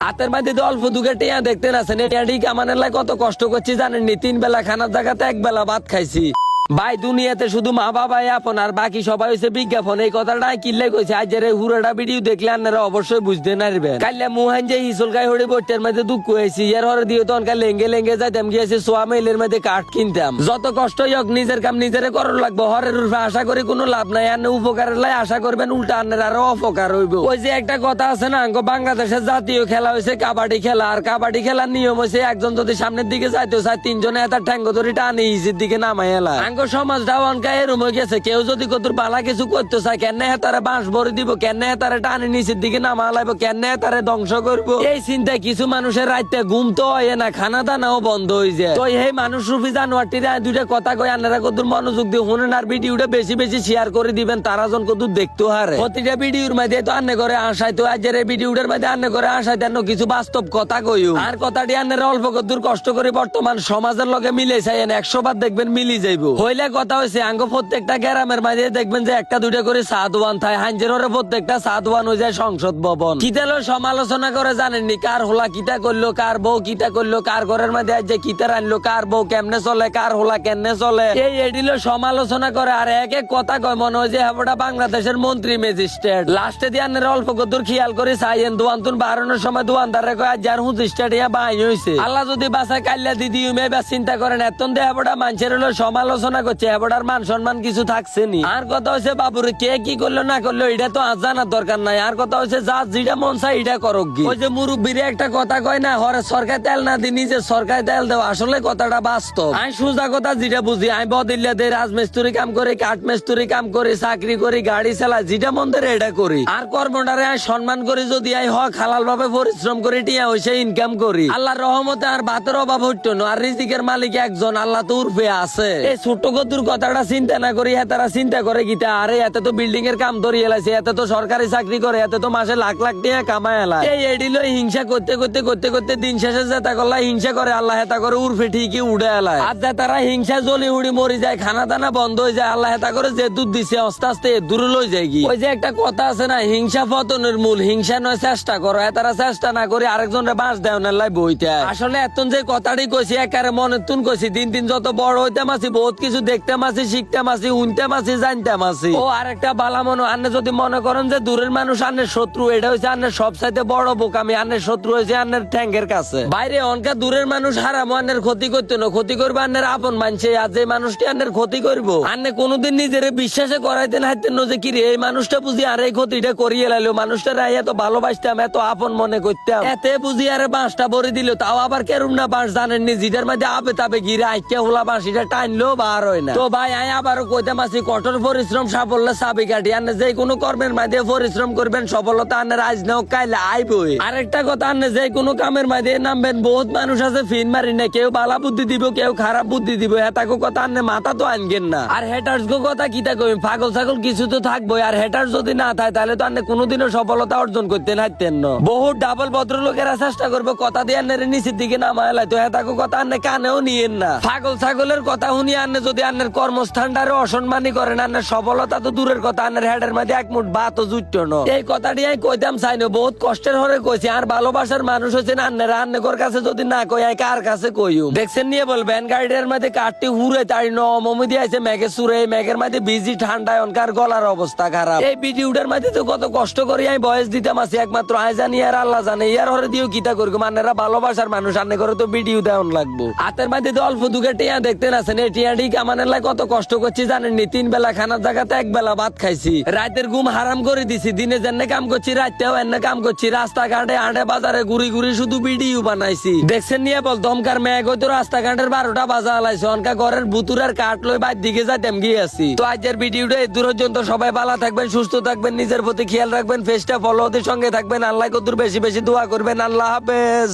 হাতের মধ্যে তো অল্প দুগে টিয়া দেখতে আছেন টিয়া কামানের লাই কত কষ্ট করছি জানেননি? তিন বেলা খানার জায়গাতে এক বেলা ভাত খাইছি। ভাই, দুনিয়াতে শুধু মা বাবাই আপন, আর বাকি সবাই হচ্ছে বিজ্ঞাপন। এই কথাটা কিল্লে কইছে, আজ রে হুরাটা ভিডিও দেখলে আপনারা অবশ্যই বুঝতে নারবেন। কাইলে মুহান যে হিসল গাই হড়ে বইটার মধ্যে দুঃখ হয়েছি এর হরে দিয়ে তো অনকা লেঙ্গে লেঙ্গে যাইতাম, গিয়েছে সোয়া মেলের মধ্যে কাঠ কিনতাম। যত কষ্ট হোক, নিজের কাম নিজের করার লাগবে। হরের রূপে আশা করি কোনো লাভ নাই আর উপকারের লাই আশা করবেন, উল্টা আনের আরও অপকার হইব। ওই যে একটা কথা আছে না, আঙ্গ বাংলাদেশের জাতীয় খেলা হয়েছে কাবাডি খেলা, আর কাবাডি খেলার নিয়ম হয়েছে একজন যদি সামনের দিকে যাইতে চায়, তিনজনে এত ঠ্যাঙ্গ ধরে টানি ইসির দিকে নামাই এলা আঙ্গ সমাজটাও অনকা এরম হয়ে গেছে। কেউ যদি কতুর বালা কিছু করতে চায়, কেন তারা বাঁশ ভরে দিব, কেন তারা টানি নিচের দিকে নামা লাইব কেন তারা ধ্বংস করব। এই চিন্তায় কিছু মানুষের রাইতে ঘুম তো হয় না খানা দানাও বন্ধ হয়ে যায়। তো এই মানুষ রূপী জানোয়ারটিরা দুইটা কথা কই আনারা কতুর মনোযোগ দিয়ে শুনেন আর ভিডিওটা বেশি বেশি শেয়ার করে দিবেন, তারা জন কতুর দেখতে হারে। প্রতিটা ভিডিওর মধ্যে তো আন্নে করে আসাই তো আজের এই ভিডিওটার মধ্যে আন্নে করে আসাই দেন কিছু বাস্তব কথা কইও আর কথাটি আন্নের অল্প কদ্দুর কষ্ট করে বর্তমান সমাজের লগে মিলে চাইেন একশো বার দেখবেন মিলি যাইব। কথা হয়েছে আঙ্গ প্রত্যেকটা মাঝে দেখবেন যে একটা, দুইটা করে প্রত্যেকটা হয়ে যায় সংসদ ভবন। কিতালো সমালোচনা করে জানেননি, কার হোলা করল, কার বউ করল, কার ঘরের আজ যে কিতার কার বউ কেমনে চলে, কার হোলা কেমনে চলে। এই এডিলো সমালোচনা করে আর এক এক কথা কয়, মনে হয় যে হাবটা বাংলাদেশের মন্ত্রী, ম্যাজিস্ট্রেট। লাস্টে দিয়ে অল্প কদুর খেয়াল করে চাইয়েন দোয়ান তুন বাড়ানোর সময় দোয়ানদারে কয়, আজ যার হুঁচিস্টেট ইয়া বাইন হয়েছে আল্লাহ যদি বাসায় কাল্লা দিদি উমে বা চিন্তা করেন, এতন দিয়ে হাবটা মানুষের হলো সমালোচনা করছে হাবটার মান সম্মান কিছু থাকছে নি। আর কথা হচ্ছে বাবুরে, কে কি করল, না করল, এটা তো আজ জানার দরকার নাই। আর কথা হচ্ছে যা যেটা মন চাই এটা করক গি ওই যে মুরব্বীরে একটা কথা কয় না, হরে, সরকার তেল না দি নিজে সরকার তেল দেও। আসলে কথাটা বাস্তব। আমি সোজা কথা যেটা বুঝি, আমি বদিল্লা দে রাজমিস্ত্রি কাম করি কাঠ মিস্ত্রি কাম করি, চাকরি করি, গাড়ি চালাই, যেটা মন দেয় এটা করি। আর কর্মটারে আমি সম্মান করি, যদি আমি হক হালাল ভাবে পরিশ্রম করি, টিয়া হইছে ইনকাম করি। আল্লাহর রহমতে আর ভাতের অভাব হইতো না, আর রিজিকের মালিক একজন, আল্লাহ তো উর্ফে আছে। এই ছোট্ট কদুর কথাটা চিন্তা না করি হ্যাঁ তারা চিন্তা করে গীতা। আরে, এতে তো বিল্ডিং এর কাম ধরে এলাইছে এতে তো সরকারি চাকরি করে, এতে তো মাসে লাখ লাখ টাকা কামায় এলাই এই এডিল হিংসা করতে করতে করতে করতে দিন শেষে যেটা করলা, হিংসা করে, আল্লাহ হেতা করে উর্ফে ঠিকই উড়ে এলায়। আর যে তারা হিংসা জ্বলি উড়ি মরি যায়, খানা দানা বন্ধ হয়ে যায়, আল্লাহ হেতা করে যে দুধ দিছে, আস্তে আস্তে দূরে লই যায় কি ওই যে একটা কথা আছে না, হিংসা পতনের মূল, হিংসা নয়, চেষ্টা করো। এ তারা চেষ্টা না করে, আরেকজনের বাঁশ দেও না লাই বইতে। আসলে এতন যে কথাটি কইছি একারে মনে তুন কইছি, দিন দিন যত বড় হইতে মাসি বহুত কিছু দেখতে মাসি শিখতে মাসি উনতে মাসি জানতে মাসি ও আরেকটা বালা মনে আন্নে যদি মনে করেন যে দূরের মানুষ আন্নের শত্রু এটা হচ্ছে আন্নের সব চাইতে বড় বোকামি আন্নের শত্রু হয়েছে আন্নের ট্যাঙ্কের কাছে। বাইরে অনকা দূরের মানুষ হারামো আন্নের ক্ষতি করতে না ক্ষতি করবে আন্নের আপন মানছে আর যে মানুষটি আন্নের ক্ষতি করব। আন্নে কোনোদিন নিজের বিশ্বাসে হাইতেন না যে কি রে এই মানুষটা বুঝি আর এই ক্ষতিটা করিয়ে লাইলো মানুষটা রাই এত ভালোবাসতাম এত আপন মনে করতাম। এতে বুঝি আরে বাঁশটা ভরে দিল তাও আবার কেরম না বাঁশ জানেননি জিটার মধ্যে আবে তাপে গিরে আইকে হোলা বাঁশিটা টানলো বার হয় না। তো ভাই আই আবারও কইতে মাসি কঠোর পরিশ্রম সাফল্য কাটি যে কোনো কর্মের পরিশ্রম করবেন, সফলতা কাইলে আরেকটা কথা আনে, যে কোনো কামের মাঝে নামবেন, বহুত মানুষ আছে, ফিন মারি না, কেউ বালা বুদ্ধি দিব, কেউ খারাপ বুদ্ধি দিব, হেতাকো কথা আনে, মাথা তো আনগেন না। আর হেটার্স গো কথা কিতা কই পাগল ছাগল কিছু তো থাকব আর হেটার যদি না থাকে তাহলে তো আনে কোনোদিনও সফলতা অর্জন করতে নাইতেন না। বহুত ডাবল ভদ্রলোকেরা চেষ্টা করবে, কথা দিয়ে আনের নিচের দিকে নামায় তো হেতাকো কথা আনে, কানেও নিয়েন না। পাগল ছাগলের কথা শুনি আনে যদি আনের কর্মস্থানটারে অসম্মানী করেন আনের সফলতা তো দূরের কথা আনের হেডের মধ্যে এক মুঠ বাত জুটত না। এই কথাটি আমি কইতাম চাই না বহুত কষ্টের হরে কইছি, আর ভালোবাসার মানুষ হচ্ছেন আন্নের, আন্নেকর কাছে যদি না কই, আই কার কাছে কইউ দেখছেন নিয়ে বলবেন গাড়ির মধ্যে কাঠটি হুরে তাই ন মমি দিয়ে আছে মেঘে সুরে, মেঘের মাঝে বিজি, ঠান্ডায় অনকার, গলার অবস্থা খারাপ। এই ভিডিওটার মধ্যে তো কত কষ্ট করি, আমি বয়স দিতাম আছি, একমাত্র আই জানি, আর আল্লাহ জানে, ইয়ার হরে দিও কিতা করব মানেরা ভালোবাসার মানুষ আন্নে করে তো ভিডিও দেওয়ান লাগবো। হাতের মধ্যে তো অল্প দুগে টিয়া দেখতে আছেন, এই টিয়াটি কামানের লাই কত কষ্ট করছি জানেননি তিন বেলা খানার জায়গাতে এক বেলা ভাত খাইছি। রাতের ঘুম হারাম করে দিছি, দিনে যেন কাম করছি রাতেও এনে কাম করছি। রাস্তাঘাটে আঁটে বাজারে ঘুরি ঘুরি শুধু ভিডিও বানাইছি। দেখছেন নিয়ে বল দমকার মেয়ে হয়তো রাস্তাঘাটের বারোটা বাজা আলাইছে, অনকা ঘরের বুতুরার কাঠ লই বাইর দিকে যাইতাম, গিয়ে আছি তো আজকের ভিডিওটা এই পর্যন্ত সবাই ভালো থাকবেন, সুস্থ থাকবেন, নিজের প্রতি খেয়াল রাখবেন ফেসটা ফলো সঙ্গে থাকবেন। আল্লাহ কদুর বেশি বেশি দোয়া করবেন। আল্লাহ হাফেজ।